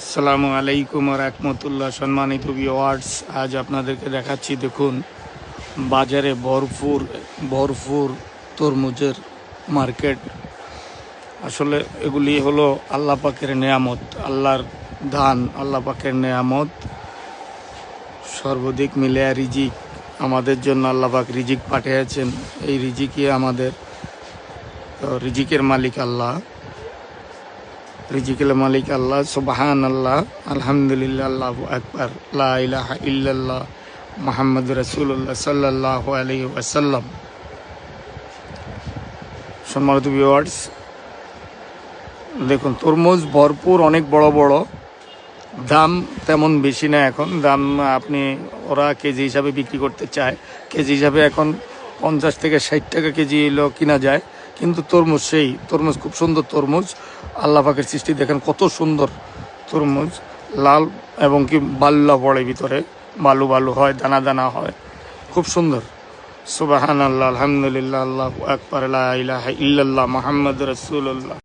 আসসালামু আলাইকুম রহমতুল্লাহ। সম্মানিত ভিওয়ার্স আজ আপনাদেরকে দেখাচ্ছি, দেখুন, বাজারে ভরপুর ভরপুর তরমুজের মার্কেট আসলে এগুলি হলো আল্লাহ পাকের নেয়ামত, আল্লাহর ধান আল্লাহ পাকের নেয়ামত। সর্বাধিক মিলে রিজিক, আমাদের জন্য আল্লাহ পাক রিজিক পাঠিয়েছেন। এই রিজিকই আমাদের রিজিকের মালিক আল্লাহ। রিজিকের মালিক আল্লাহ সুবাহান আল্লাহ আলহামদুলিল্লাহ, আল্লাহ আকবর ইলাহা ইল্লাল্লাহ মোহাম্মদ রসুল্লাহ সাল্লাহ আলী ওয়াসাল্লাম। সম্মানিত ভিউয়ার্স দেখুন, তরমুজ ভরপুর, অনেক বড় বড়। দাম তেমন বেশি না এখন। দাম আপনি, ওরা কেজি হিসাবে বিক্রি করতে চায়। কেজি হিসাবে এখন পঞ্চাশ থেকে ষাট টাকা কেজি এলো কিনা যায়। কিন্তু তরমুজ সেই, তরমুজ খুব সুন্দর তরমুজ। আল্লাহ পাকের সৃষ্টি দেখেন কত সুন্দর তরমুজ। লাল এবং কি বাল্লা পড়ে ভিতরে, বালু বালু হয়, দানা দানা হয়। খুব সুন্দর। সুবাহান আল্লাহ আলহামদুলিল্লাহ, আল্লাহ আকবর ইহ মোহাম্মদ রসুল্লাহ